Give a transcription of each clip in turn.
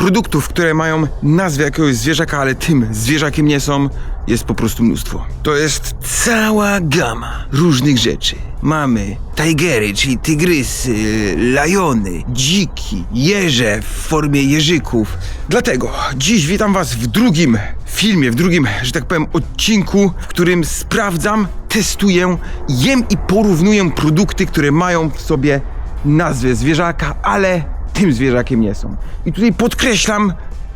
produktów, które mają nazwę jakiegoś zwierzaka, ale tym zwierzakiem nie są, jest po prostu mnóstwo. To jest cała gama różnych rzeczy. Mamy tigery, czyli tygrysy, lajony, dziki, jeże w formie jeżyków. Dlatego dziś witam was w drugim filmie, w drugim, że tak powiem, odcinku, w którym sprawdzam, testuję, jem i porównuję produkty, które mają w sobie nazwę zwierzaka, ale tym zwierzakiem nie są. I tutaj podkreślam,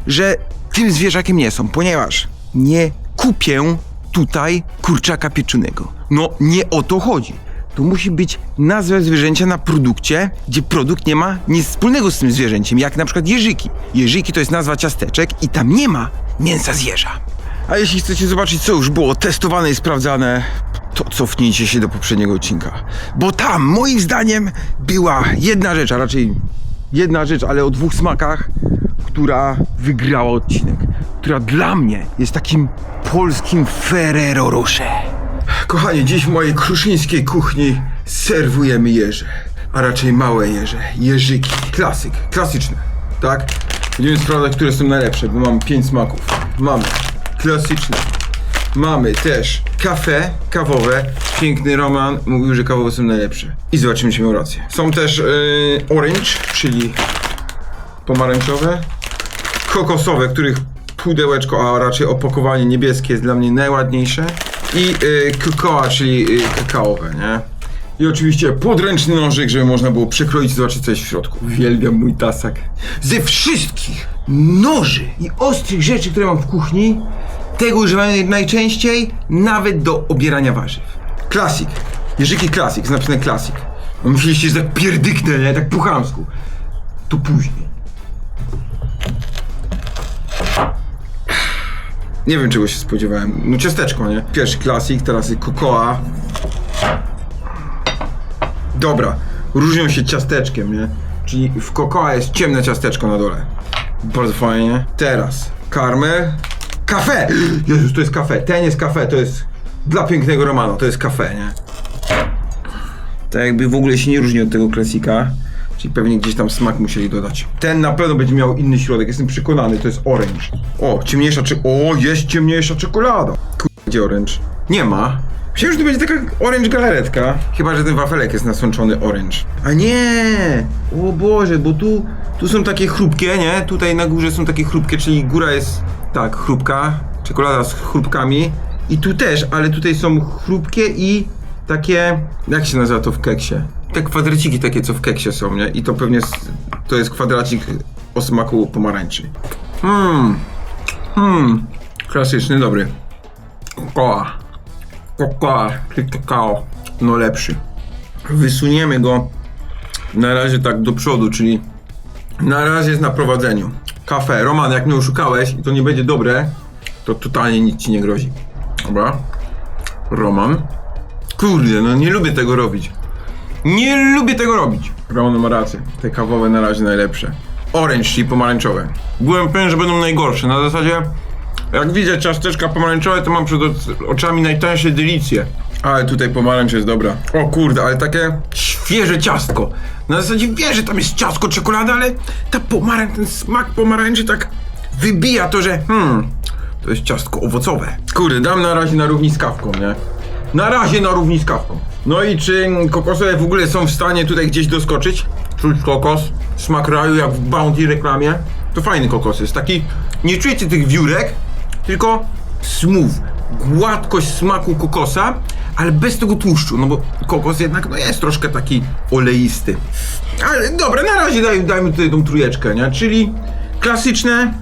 że tym zwierzakiem nie są, ponieważ nie kupię tutaj kurczaka pieczonego. No nie o to chodzi. Tu musi być nazwa zwierzęcia na produkcie, gdzie produkt nie ma nic wspólnego z tym zwierzęciem, jak na przykład jeżyki. Jeżyki to jest nazwa ciasteczek i tam nie ma mięsa z jeża. A jeśli chcecie zobaczyć, co już było testowane i sprawdzane, to cofnijcie się do poprzedniego odcinka. Bo tam, moim zdaniem, była jedna rzecz, a raczej jedna rzecz, ale o dwóch smakach, która wygrała odcinek. Która dla mnie jest takim polskim Ferrero Rocher. Kochani, dziś w mojej kruszyńskiej kuchni serwujemy jeże, a raczej małe jeże, jeżyki, klasyk, klasyczne, tak? Będziemy sprawdzać, które są najlepsze, bo mam pięć smaków. Mamy klasyczne, mamy też kafe, kawowe, piękny Roman mówił, że kawowe są najlepsze. I zobaczymy, czy miał rację. Są też yy, orange, czyli pomarańczowe, kokosowe, których pudełeczko, a raczej opakowanie niebieskie jest dla mnie najładniejsze i y, kokoa, czyli y, kakaowe, nie? I oczywiście podręczny nożyk, żeby można było przekroić i zobaczyć co jest w środku. Uwielbiam mój tasak. Ze wszystkich noży i ostrych rzeczy, które mam w kuchni, tego używam najczęściej nawet do obierania warzyw. Klasik. Jerzyki klasik, napisane klasik. No myśleliście, że tak pierdyknę, nie? Tak po chamsku. To później. Nie wiem czego się spodziewałem. No ciasteczko, nie? Pierwszy klasik, teraz jest kokoa. Dobra, różnią się ciasteczkiem, nie? Czyli w kokoa jest ciemne ciasteczko na dole. Bardzo fajnie. Teraz karmel. Kafe! Jezus, to jest kafe. Ten jest kafe, to jest dla pięknego Romana, to jest kafe, nie? Tak jakby w ogóle się nie różni od tego klasika. Czyli pewnie gdzieś tam smak musieli dodać. Ten na pewno będzie miał inny środek, jestem przekonany, to jest orange. O, ciemniejsza czy... O, jest ciemniejsza czekolada. Kur... Gdzie orange? Nie ma. Myślałem, że to będzie taka orange galaretka. Chyba, że ten wafelek jest nasączony orange. A nie! O Boże, bo tu, tu są takie chrupkie, nie? Tutaj na górze są takie chrupkie, czyli góra jest, tak, chrupka. Czekolada z chrupkami. I tu też, ale tutaj są chrupkie i takie... Jak się nazywa to w keksie? Te kwadraciki takie, co w keksie są, nie? I to pewnie to jest kwadracik o smaku pomarańczy. Mmm. Mmm. Klasyczny, dobry. Kokoa. Czy kakao. No lepszy. Wysuniemy go na razie tak do przodu, czyli na razie jest na prowadzeniu. Kafe. Roman, jak mnie oszukałeś i to nie będzie dobre, to totalnie nic ci nie grozi. Dobra. Roman. Kurde, no nie lubię tego robić. Nie lubię tego robić. Roman ma rację. Te kawowe na razie najlepsze. Orange, czyli pomarańczowe. Byłem pewien, że będą najgorsze. Na zasadzie, jak widzę ciasteczka pomarańczowe, to mam przed oczami najtańsze delicje. Ale tutaj pomarańcz jest dobra. O kurde, ale takie świeże ciastko. Na zasadzie wiesz, że tam jest ciastko, czekolada, ale ta pomarańcz, ten smak pomarańczy tak wybija to, że hmm, to jest ciastko owocowe. Kurde, dam na razie na równi z kawką, nie? Na razie na równi z kawką. No i czy kokosowe w ogóle są w stanie tutaj gdzieś doskoczyć? Czuć kokos, smak raju jak w Bounty reklamie. To fajny kokos jest, taki, nie czujecie tych wiórek, tylko smooth, gładkość smaku kokosa, ale bez tego tłuszczu, no bo kokos jednak no jest troszkę taki oleisty. Ale dobra, na razie daj, dajmy tutaj tą trójeczkę, nie? Czyli klasyczne,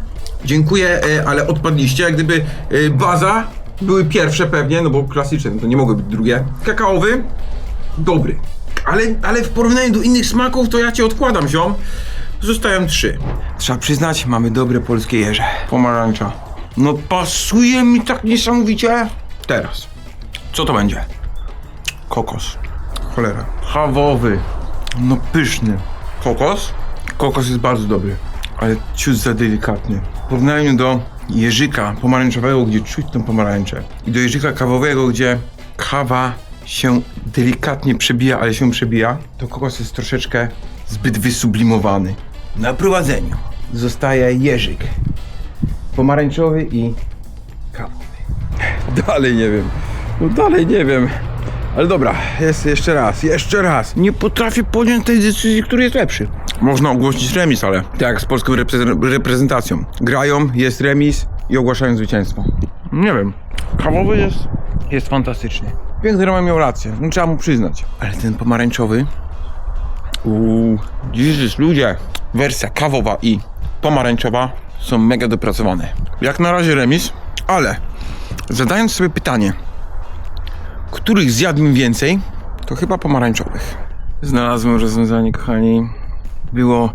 dziękuję, e, ale odpadliście, jak gdyby e, baza były pierwsze pewnie, no bo klasyczne, no to nie mogły być drugie. Kakaowy, dobry. Ale, ale w porównaniu do innych smaków to ja cię odkładam, ziom. Zostają trzy. Trzeba przyznać, mamy dobre polskie jeże. Pomarańcza. No pasuje mi tak niesamowicie. Teraz. Co to będzie? Kokos. Cholera. Chawowy. No pyszny. Kokos? Kokos jest bardzo dobry, ale ciut za delikatny. W porównaniu do jeżyka pomarańczowego, gdzie czuć tą pomarańczę i do jeżyka kawowego, gdzie kawa się delikatnie przebija, ale się przebija, to kokos jest troszeczkę zbyt wysublimowany. Na prowadzeniu zostaje jeżyk. Pomarańczowy i kawowy. Dalej nie wiem. No dalej nie wiem. Ale dobra, jest jeszcze raz, jeszcze raz. Nie potrafię podjąć tej decyzji, który jest lepszy. Można ogłosić remis, ale tak jak z polską reprezen- reprezentacją. Grają, jest remis i ogłaszają zwycięstwo. Nie wiem. Kawowy jest, jest fantastyczny. Piękny Roman miał rację, no, trzeba mu przyznać. Ale ten pomarańczowy... Uuu, Jezus, ludzie. Wersja kawowa i pomarańczowa są mega dopracowane. Jak na razie remis, ale zadając sobie pytanie, których zjadłbym więcej, to chyba pomarańczowych. Znalazłem rozwiązanie, kochani. Było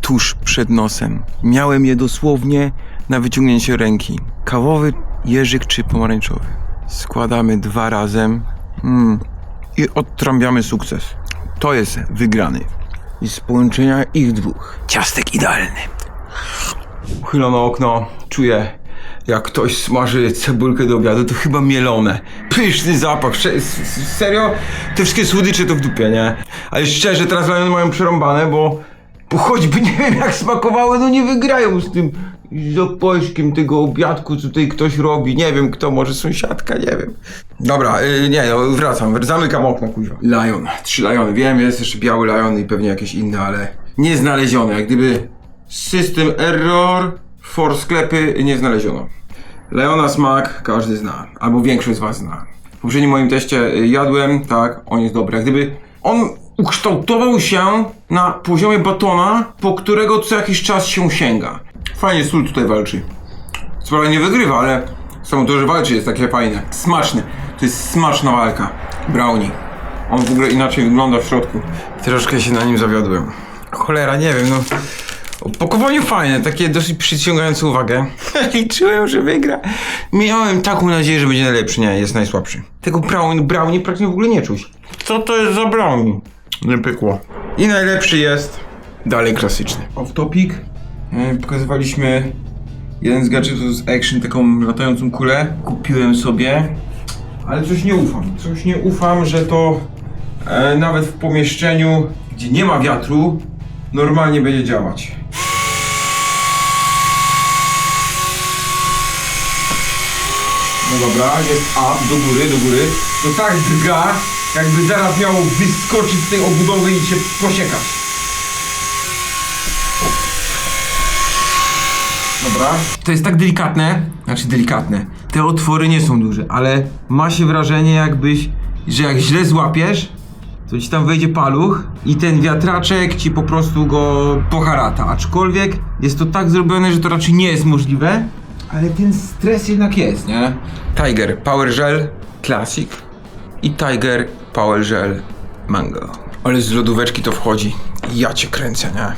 tuż przed nosem. Miałem je dosłownie na wyciągnięcie ręki. Kawowy jeżyk czy pomarańczowy. Składamy dwa razem mm, i odtrąbiamy sukces. To jest wygrany. I z połączenia ich dwóch. Ciastek idealny. Uchylone okno, czuję jak ktoś smaży cebulkę do obiadu, to chyba mielone. Pyszny zapach, serio? Te wszystkie słodycze to w dupie, nie? Ale szczerze, teraz rajony mają przerąbane, bo, bo choćby nie wiem jak smakowały, no nie wygrają z tym zapaszkiem tego obiadku, co tutaj ktoś robi. Nie wiem kto, może sąsiadka, nie wiem. Dobra, y, nie, no, wracam, zamykam okno, kuźwa. Lion, trzy liony, wiem, jest jeszcze biały lion i pewnie jakieś inne, ale nie znalezione, jak gdyby system error, for sklepy nie znaleziono. Leona smak każdy zna, albo większość z was zna. W poprzednim moim teście y, jadłem, tak, on jest dobry. Gdyby on ukształtował się na poziomie batona, po którego co jakiś czas się sięga. Fajnie sól tutaj walczy. Sprawa nie wygrywa, ale samo to, że walczy jest takie fajne. Smaczne. To jest smaczna walka. Brownie. On w ogóle inaczej wygląda w środku. Troszkę się na nim zawiodłem. Cholera, nie wiem, no. Opakowanie fajne, takie dosyć przyciągające uwagę. Liczyłem, że wygra. Miałem taką nadzieję, że będzie najlepszy. Nie, jest najsłabszy. Tego brownie, brownie praktycznie w ogóle nie czuć. Co to jest za brownie? Nie pykło. I najlepszy jest dalej klasyczny. Off topic. E, Pokazywaliśmy jeden z gadżetów z Action, taką latającą kulę. Kupiłem sobie, ale coś nie ufam. Coś nie ufam, że to e, nawet w pomieszczeniu, gdzie nie ma wiatru, normalnie będzie działać. No dobra, jest up, do góry, do góry. To tak drga, jakby zaraz miało wyskoczyć z tej obudowy i się posiekać. Dobra. To jest tak delikatne, znaczy delikatne. Te otwory nie są duże, ale ma się wrażenie jakbyś, że jak źle złapiesz, to ci tam wejdzie paluch i ten wiatraczek ci po prostu go poharata. Aczkolwiek jest to tak zrobione, że to raczej nie jest możliwe, ale ten stres jednak jest, nie? Tiger Power Gel Classic i Tiger Power Gel Mango. Ale z lodóweczki to wchodzi. Ja cię kręcę, nie?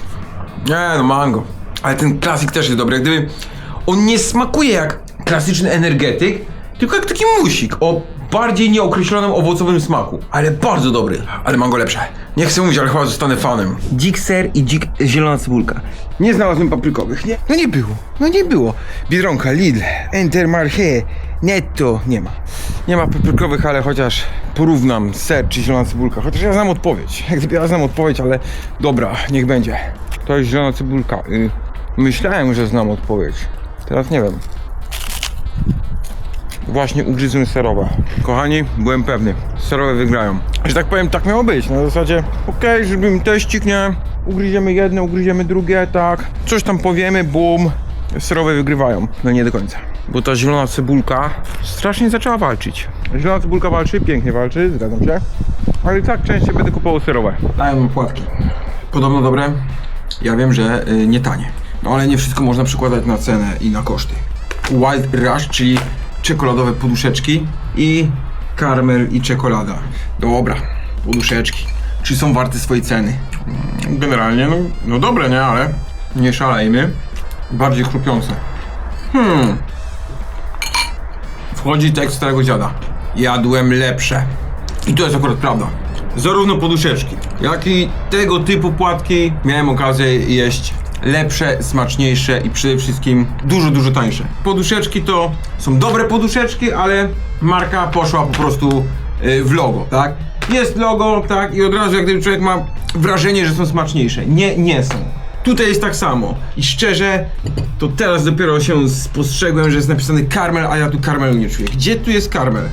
Nie, no mango. Ale ten klasik też jest dobry. Jak gdyby on nie smakuje jak klasyczny energetyk, tylko jak taki musik o bardziej nieokreślonym owocowym smaku. Ale bardzo dobry. Ale mango lepsze. Nie chcę mówić, ale chyba zostanę fanem. Dzik ser i dzik zielona cebulka. Nie znalazłem paprykowych, nie? No nie było, no nie było. Biedronka, Lidl, Intermarché, Netto, nie ma. Nie ma paprykowych, ale chociaż porównam ser czy zielona cebulka. Chociaż ja znam odpowiedź. Jak ja znam odpowiedź, ale dobra, niech będzie. To jest zielona cebulka. Y, myślałem, że znam odpowiedź. Teraz nie wiem. Właśnie ugryzłem serowe. Kochani, byłem pewny. Serowe wygrają. Że tak powiem, tak miało być. Na zasadzie, okej, zrobimy teścik, nie? Ugryziemy jedno, ugryziemy drugie, tak. Coś tam powiemy, bum. Serowe wygrywają. No nie do końca. Bo ta zielona cebulka strasznie zaczęła walczyć. Zielona cebulka walczy, pięknie walczy, zgadzam się. Ale i tak częściej będę kupował serowe. Dają płatki. Podobno dobre. Ja wiem, że y, nie tanie. No ale nie wszystko można przekładać na cenę i na koszty. Wild Rush, czyli czekoladowe poduszeczki i karmel i czekolada. Dobra, poduszeczki. Czy są warte swojej ceny? Mm, Generalnie, no, no dobre, nie? Ale nie szalejmy. Bardziej chrupiące. Hmm. Wchodzi tekst starego dziada. Jadłem lepsze. I to jest akurat prawda. Zarówno poduszeczki, jak i tego typu płatki miałem okazję jeść lepsze, smaczniejsze i przede wszystkim dużo, dużo tańsze. Poduszeczki to są dobre poduszeczki, ale marka poszła po prostu y, w logo, tak? Jest logo, tak? I od razu jak gdyby człowiek ma wrażenie, że są smaczniejsze. Nie, nie są. Tutaj jest tak samo. I szczerze, to teraz dopiero się spostrzegłem, że jest napisany karmel, a ja tu karmelu nie czuję. Gdzie tu jest karmel?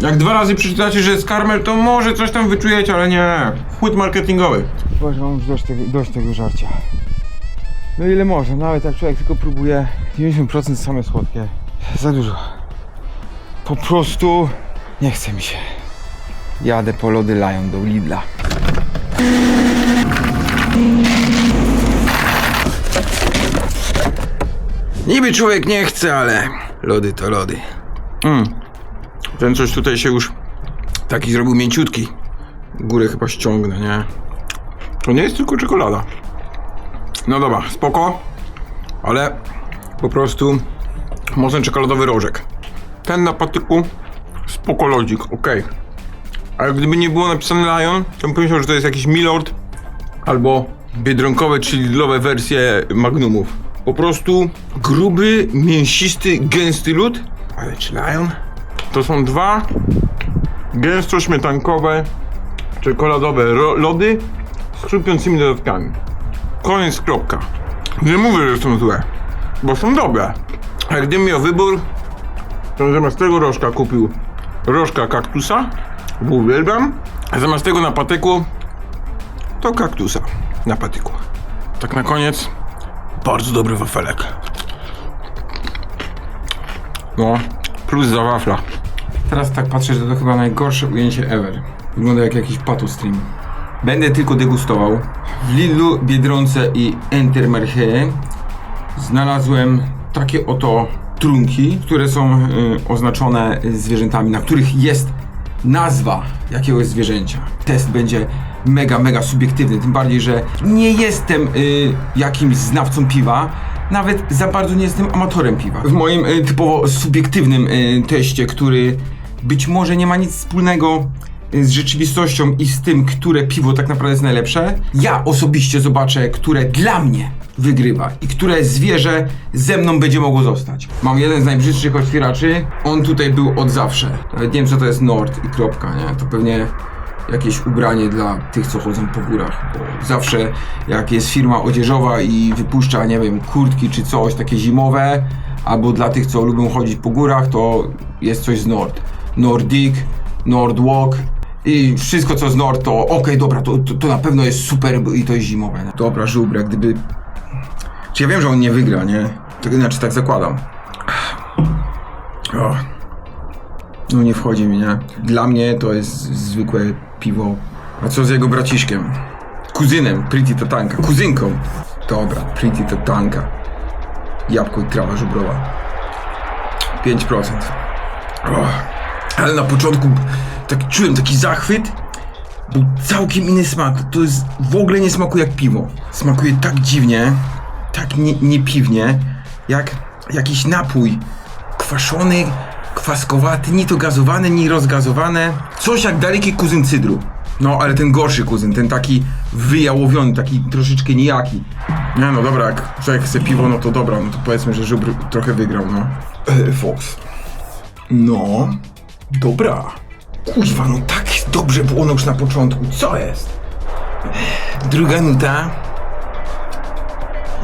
Jak dwa razy przeczytacie, że jest karmel, to może coś tam wyczujecie, ale nie. Chód marketingowy. Boże, mam już dość tego, dość tego żarcia. No ile może, nawet jak człowiek tylko próbuje 90% same słodkie. Za dużo. Po prostu nie chce mi się. Jadę po lody Lion do Lidla. Niby człowiek nie chce, ale lody to lody. Mm. Ten coś tutaj się już taki zrobił mięciutki. Górę chyba ściągnę, nie? To nie jest tylko czekolada. No dobra, spoko. Ale po prostu mocny czekoladowy rożek. Ten na patyku spoko lodzik, okej. Ale gdyby nie było napisane Lion, to bym pomyślał, że to jest jakiś Milord albo biedronkowe czy lidlowe wersje Magnumów. Po prostu gruby, mięsisty, gęsty lód. Ale czy Lion? To są dwa gęsto-śmietankowe, czekoladowe ro- lody z chrupiącymi dodatkami. Koniec, kropka. Nie mówię, że są złe, bo są dobre. A gdybym miał wybór, to zamiast tego rożka kupił rożka kaktusa, bo uwielbiam, a zamiast tego na patyku to kaktusa na patyku. Tak na koniec, bardzo dobry wafelek. No, plus za wafla. Teraz tak patrzę, że to chyba najgorsze ujęcie ever. Wygląda jak jakiś patu stream. Będę tylko degustował. W Lidlu, Biedronce i Entermarché znalazłem takie oto trunki, które są y, oznaczone zwierzętami, na których jest nazwa jakiegoś zwierzęcia. Test będzie mega, mega subiektywny, tym bardziej, że nie jestem y, jakimś znawcą piwa, nawet za bardzo nie jestem amatorem piwa. W moim y, typowo subiektywnym y, teście, który być może nie ma nic wspólnego z rzeczywistością i z tym, które piwo tak naprawdę jest najlepsze, ja osobiście zobaczę, które dla mnie wygrywa i które zwierzę ze mną będzie mogło zostać. Mam jeden z najbrzydszych otwieraczy, on tutaj był od zawsze. Nawet nie wiem, co to jest Nord i kropka, nie? To pewnie jakieś ubranie dla tych, co chodzą po górach, bo zawsze jak jest firma odzieżowa i wypuszcza, nie wiem, kurtki czy coś takie zimowe, albo dla tych, co lubią chodzić po górach, to jest coś z Nord. Nordic, Nordwalk i wszystko co z Nord to okej, dobra, to, to, to na pewno jest super i to jest zimowe. Dobra, żubra, gdyby... Czy ja wiem, że on nie wygra, nie? To inaczej tak zakładam. O. No nie wchodzi mi, nie? Dla mnie to jest zwykłe piwo. A co z jego braciszkiem? Kuzynem, Pretty Tatanka. Kuzynką. Dobra, Pretty Tatanka. Jabłko i trawa żubrowa. 5%. O, ale na początku tak czułem taki zachwyt. Był całkiem inny smak. To jest w ogóle nie smakuje jak piwo. Smakuje tak dziwnie, tak nie, niepiwnie, jak jakiś napój kwaszony, kwaskowaty, ni to gazowane, ni rozgazowane. Coś jak daleki kuzyn cydru. No, ale ten gorszy kuzyn, ten taki wyjałowiony, taki troszeczkę nijaki. Nie no, dobra, jak człowiek chce piwo, no to dobra, no to powiedzmy, że żubr trochę wygrał, no. E, Fox. No, dobra. Kuźwa, no tak dobrze było no już na początku. Co jest? Druga nuta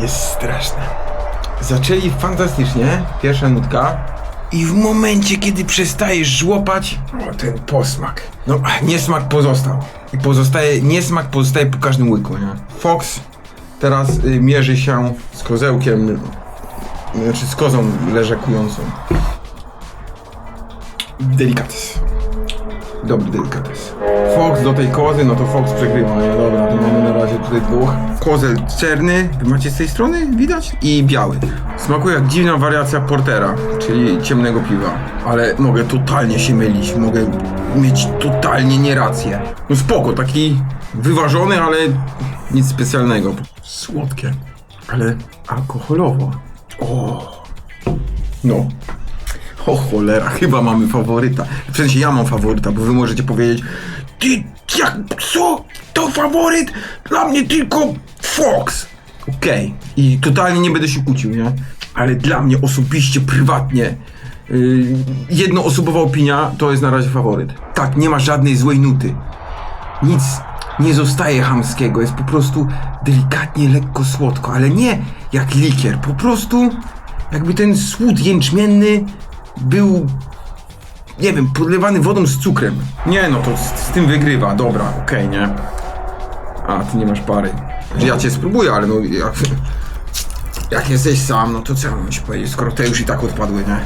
jest straszna. Zaczęli fantastycznie, pierwsza nutka. I w momencie, kiedy przestajesz żłopać, o ten posmak. No, niesmak pozostał. I pozostaje, niesmak pozostaje po każdym łyku, nie? Fox teraz y, mierzy się z kozełkiem, znaczy z kozą leżakującą. Delikates. Dobry delikates. Fox do tej kozy, no to Fox przegrywa, nie? Dobra, to mamy na razie tutaj dwóch. Kozel czerny, wy macie z tej strony, widać? I biały. Smakuje jak dziwna wariacja portera, czyli ciemnego piwa. Ale mogę totalnie się mylić, mogę mieć totalnie nierację. No spoko, taki wyważony, ale nic specjalnego. Słodkie, ale alkoholowo. O, no. O cholera, chyba mamy faworyta. W sensie ja mam faworyta, bo wy możecie powiedzieć Ty, jak, co? To faworyt? Dla mnie tylko Fox. Okej. I totalnie nie będę się kłócił, nie? Ale dla mnie osobiście, prywatnie yy, jednoosobowa opinia to jest na razie faworyt. Tak, nie ma żadnej złej nuty. Nic nie zostaje chamskiego, jest po prostu delikatnie, lekko słodko, ale nie jak likier, po prostu jakby ten słód jęczmienny był, nie wiem, podlewany wodą z cukrem. Nie no, to z, z tym wygrywa, dobra, okej, nie? A, ty nie masz pary. Że Ja cię spróbuję, ale no jak, jak jesteś sam, no to co ja mam ci powiedzieć, skoro te już i tak odpadły, nie?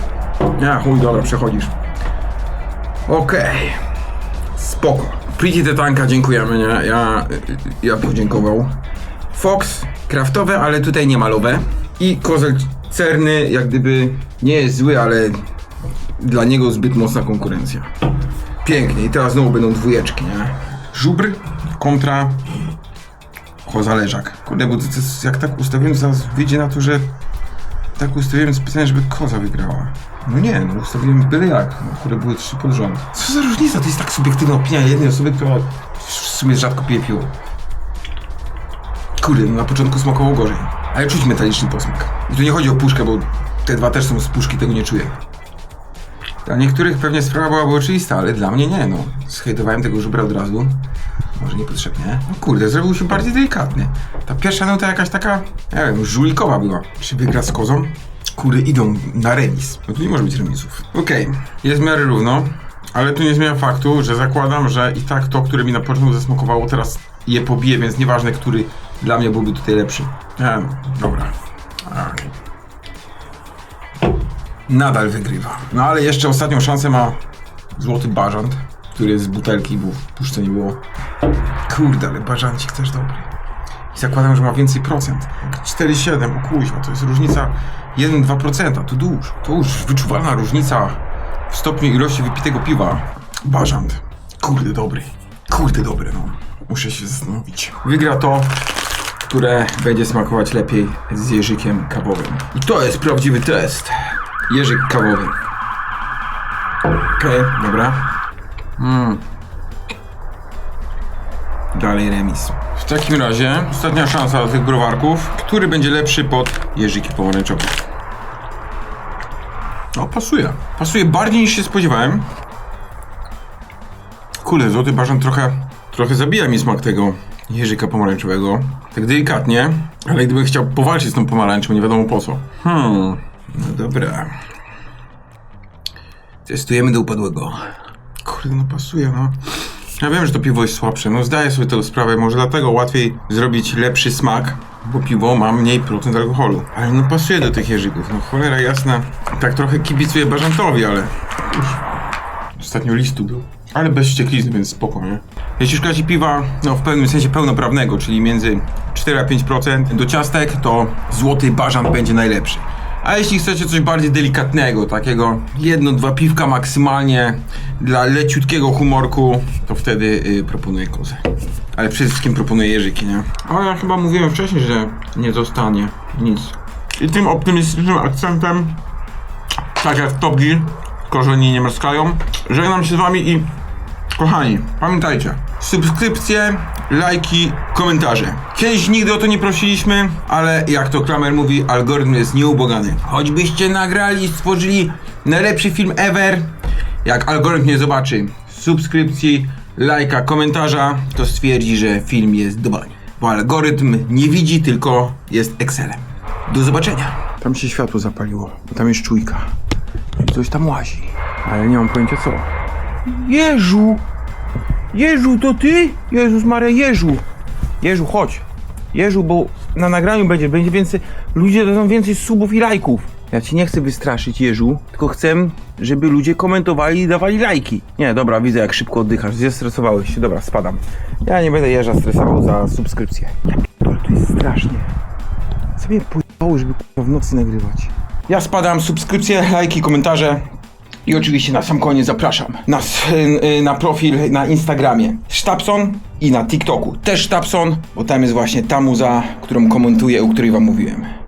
Nie, chuj, dobra, przechodzisz. Okej. Spoko. Pretty Tetanka, dziękujemy, nie? Ja, ja podziękował. Fox, kraftowe, ale tutaj nie malowe. I kozel cerny, jak gdyby nie jest zły, ale dla niego zbyt mocna konkurencja. Pięknie. I teraz znowu będą dwójeczki, nie? Żubr kontra kozależak. Kurde, bo to, jak tak ustawiłem, to zaraz wyjdzie na to, że tak ustawiłem specjalnie, żeby koza wygrała. No nie, no ustawiłem byle jak, no, które były trzy pod rząd. Co za różnica? To jest tak subiektywna opinia jednej osoby, która w sumie rzadko pije piwo. Kurde, no na początku smakowało gorzej. Ale czuć metaliczny posmak. I tu nie chodzi o puszkę, bo te dwa też są z puszki, tego nie czuję. Dla niektórych pewnie sprawa byłaby oczywista, ale dla mnie nie, no. Zhejtowałem tego żubra od razu. Może niepotrzebnie. No kurde, zrobił się bardziej delikatny. Ta pierwsza nuta jakaś taka, nie wiem, żulikowa była. Czy wygra z kozą? Kurde, idą na remis. No tu nie może być remisów. Okej, jest w miarę równo, ale to nie zmienia faktu, że zakładam, że i tak to, które mi na początku zasmakowało, teraz je pobije, więc nieważne, który dla mnie byłby tutaj lepszy. No, dobra. Nadal wygrywa. No ale jeszcze ostatnią szansę ma złoty bażant, który jest z butelki, bo w puszce nie było. Kurde, ale bażancik też dobry. I zakładam, że ma więcej procent. 4,7, o kuźwa, to jest różnica 1-2%, to dużo. To już wyczuwalna różnica w stopniu ilości wypitego piwa. Bażant. Kurde, dobry. Kurde, dobry, no. Muszę się zastanowić. Wygra to, które będzie smakować lepiej z jeżykiem kawowym. I to jest prawdziwy test. Jeżyk kawowy. Okej, dobra. Mm. Dalej remis. W takim razie ostatnia szansa dla tych browarków. Który będzie lepszy pod jeżyki pomarańczowe? O, pasuje. Pasuje bardziej niż się spodziewałem. Kurde, złoty bażan trochę, trochę zabija mi smak tego jeżyka pomarańczowego. Tak delikatnie, ale gdybym chciał powalczyć z tą pomarańczą, nie wiadomo po co. Hmm, no dobra. Testujemy do upadłego. Kurde, no pasuje, no. Ja wiem, że to piwo jest słabsze, no zdaję sobie tę sprawę, może dlatego łatwiej zrobić lepszy smak, bo piwo ma mniej procent alkoholu. Ale no pasuje do tych jeżyków, no cholera jasna. Tak trochę kibicuję Bażantowi, ale... Ostatnio listu był. Ale bez ścieklizny, więc spoko, nie? Jeśli szukacie piwa, no w pewnym sensie pełnoprawnego, czyli między 4 a 5% do ciastek, to złoty bażant będzie najlepszy. A jeśli chcecie coś bardziej delikatnego, takiego jedno, dwa piwka maksymalnie dla leciutkiego humorku, to wtedy y, proponuję kozę. Ale przede wszystkim proponuję jeżyki, nie? Ale ja chyba mówiłem wcześniej, że nie zostanie nic. I tym optymistycznym akcentem, tak jak w Top Gear, korzeni nie mrskają, żegnam się z wami i kochani, pamiętajcie, subskrypcje, lajki, komentarze. Kiedyś nigdy o to nie prosiliśmy, ale jak to Kramer mówi, algorytm jest nieubogany. Choćbyście nagrali i stworzyli najlepszy film ever, jak algorytm nie zobaczy subskrypcji, lajka, komentarza, to stwierdzi, że film jest do bani. Bo algorytm nie widzi, tylko jest Excelem. Do zobaczenia. Tam się światło zapaliło, bo tam jest czujka. Coś tam łazi. Ale nie mam pojęcia co. Jeżu! Jeżu, to ty? Jezus Maria, Jeżu! Jeżu, chodź. Jeżu, bo na nagraniu będzie, będzie więcej, ludzie dadzą więcej subów i lajków. Ja ci nie chcę wystraszyć, Jeżu, tylko chcę, żeby ludzie komentowali i dawali lajki. Nie, dobra, widzę jak szybko oddychasz, zestresowałeś się, dobra, spadam. Ja nie będę Jeża stresował za subskrypcję. Ja pierdolę, to jest strasznie. Co mnie pojebało, żeby w nocy nagrywać? Ja spadam, subskrypcje, lajki, komentarze. I oczywiście na sam koniec zapraszam y, na profil na Instagramie Sztapson i na TikToku też Sztapson, bo tam jest właśnie ta muza, którą komentuję, o której wam mówiłem.